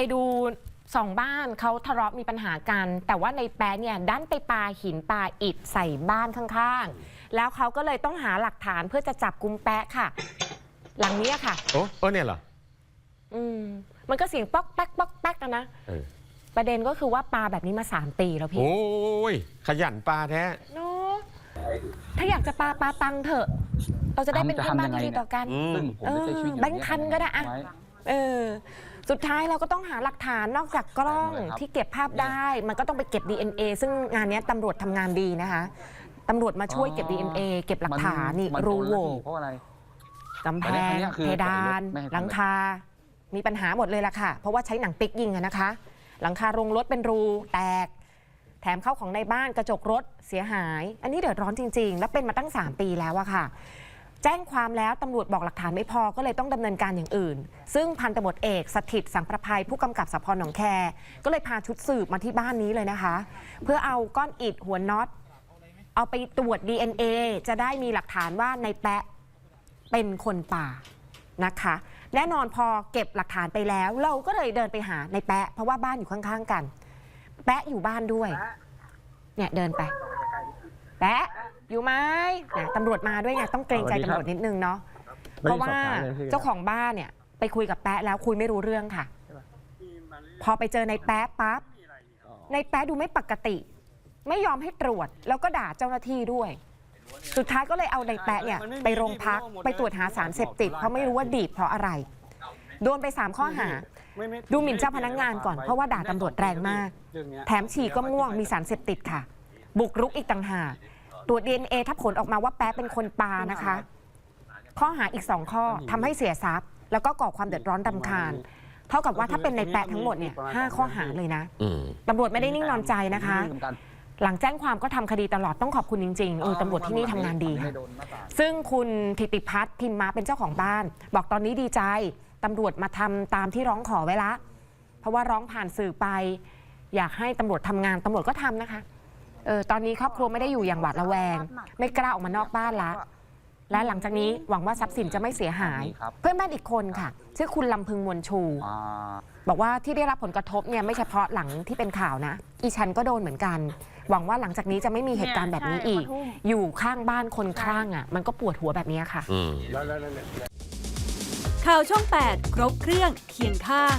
ไปดูสองบ้านเขาทะเลาะมีปัญหากัน แต่ว่าในแป๊ะเนี่ยดันไปปาหินปาอิฐใส่บ้านข้างๆ แล้วเขาก็เลยต้องหาหลักฐานเพื่อจะจับกุมแป๊ะค่ะ หลังเนี้ยค่ะ โอ้เออเนี่ยเหรออืมมันก็เสียงป๊อกแป๊กป๊อกแป๊กนะนะ เออประเด็นก็คือว่าปาแบบนี้มาสามปีแล้วพี่โอ้ยขยันปลาแท้ เนาะถ้าอยากจะปาปาตังเถอะ เราจะได้เป็นเพื่อนบ้านที่ดีต่อกัน อืม ซึ่งผมไม่ใช่ชีวิตอย่างแบงค์พันก็ได้อะ ไว้ เออ สุดท้ายเราก็ต้องหาหลักฐานนอกจากกล้องได้หมดเลยครับที่เก็บภาพได้ มันก็ต้องไปเก็บ DNA ซึ่งงานเนี้ยตำรวจทำงานดีนะคะตำรวจมาช่วยเก็บ DNA เก็บหลักฐานนี่มัรูโดนโหแล้วว่พี่เพราะอะไรกำแพอันงเนี้ยคือเพดานไม่ให้ทำหลังคา มีปัญหาหมดเลยล่ะค่ะ เพราะว่าใช้หนังติ๊กยิงอะนะคะ หลังคาโรงรถเป็นรูแตก แถมเข้าของในบ้านกระจกรถเสียหาย อันนี้เดือดร้อนจริง ๆ แล้วเป็นมาตั้ง 3 ปีแล้วอะค่ะ แจ้งความแล้วตำรวจบอกหลักฐานไม่พอก็เลยต้องดำเนินการอย่างอื่น ซึ่งพันตำรวจเอกสถิตสังประภัยผู้กำกับสพหนองแค ก็เลยพาชุดสืบมาที่บ้านนี้เลยนะคะ เพื่อเอาก้อนอิฐหัวน็อต เอาไปตรวจ DNA จะได้มีหลักฐานว่าในแปะเป็นคนป่านะคะ แน่นอนพอเก็บหลักฐานไปแล้ว เราก็เลยเดินไปหาในแปะเพราะว่าบ้านอยู่ข้างๆกัน แปะอยู่บ้านด้วย เนี่ยเดินไป แปะ อยู่ไหมเนี่ยตำรวจมาด้วยไงต้องเกรงใจตำรวจนิดนึงเนาะเพราะว่าเจ้าของบ้านเนี่ย ไปคุยกับแปะแล้วคุยไม่รู้เรื่องค่ะ พอไปเจอในแปะปั๊บในแปะดูไม่ปกติ ไม่ยอมให้ตรวจแล้วก็ด่าเจ้าหน้าที่ด้วย สุดท้ายก็เลยเอาในแปะเนี่ยไปโรงพักไปตรวจหาสารเสพติดเพราะไม่รู้ว่าดีดเพราะอะไรโดนไป 3 ข้อหา ดูหมิ่นเจ้าพนักงานก่อนเพราะว่าด่าตำรวจแรงมาก แถมฉี่ก็ม่วงมีสารเสพติดค่ะ บุกรุกอีกต่างหาก ตรวจ DNA ถ้าผลออกมาว่าแป๊ะเป็นคนปานะคะ ข้อหาอีก2ข้อทำให้เสียทรัพย์ แล้วก็ก่อความเดือดร้อนรำคาญ เท่ากับว่าถ้าเป็นในแปะทั้งหมดเนี่ยห้าข้อหาเลยนะอืม ตำรวจไม่ได้นิ่งนอนใจนะคะ หลังแจ้งความก็ทำคดีตลอดต้องขอบคุณจริงๆเออตำรวจที่นี่ทำงานดีค่ะ ซึ่งคุณธิติพัฒน์พิมมาเป็นเจ้าของบ้าน บอกตอนนี้ดีใจตำรวจมาทำตามที่ร้องขอไว้ละ เพราะว่าร้องผ่านสื่อไป อยากให้ตำรวจทำงานตำรวจก็ทำนะคะ เออตอนนี้ครอบครัวไม่ได้อยู่อย่างหวาดระแวง ไม่กล้าออกมานอกบ้านละ และหลังจากนี้หวังว่าทรัพย์สินจะไม่เสียหายครับเพื่อนบ้านอีกคนค่ะชื่อคุณลำพึงมวลชูอ่าบอกว่าที่ได้รับผลกระทบเนี่ยไม่เฉพาะหลังที่เป็นข่าวนะ อีฉันก็โดนเหมือนกัน หวังว่าหลังจากนี้จะไม่มีเหตุการณ์แบบนี้อีก อยู่ข้างบ้านคนข้างอะมันก็ปวดหัวแบบนี้ค่ะอืมข่าวช่อง 8 ครบเครื่องเคียงข้าง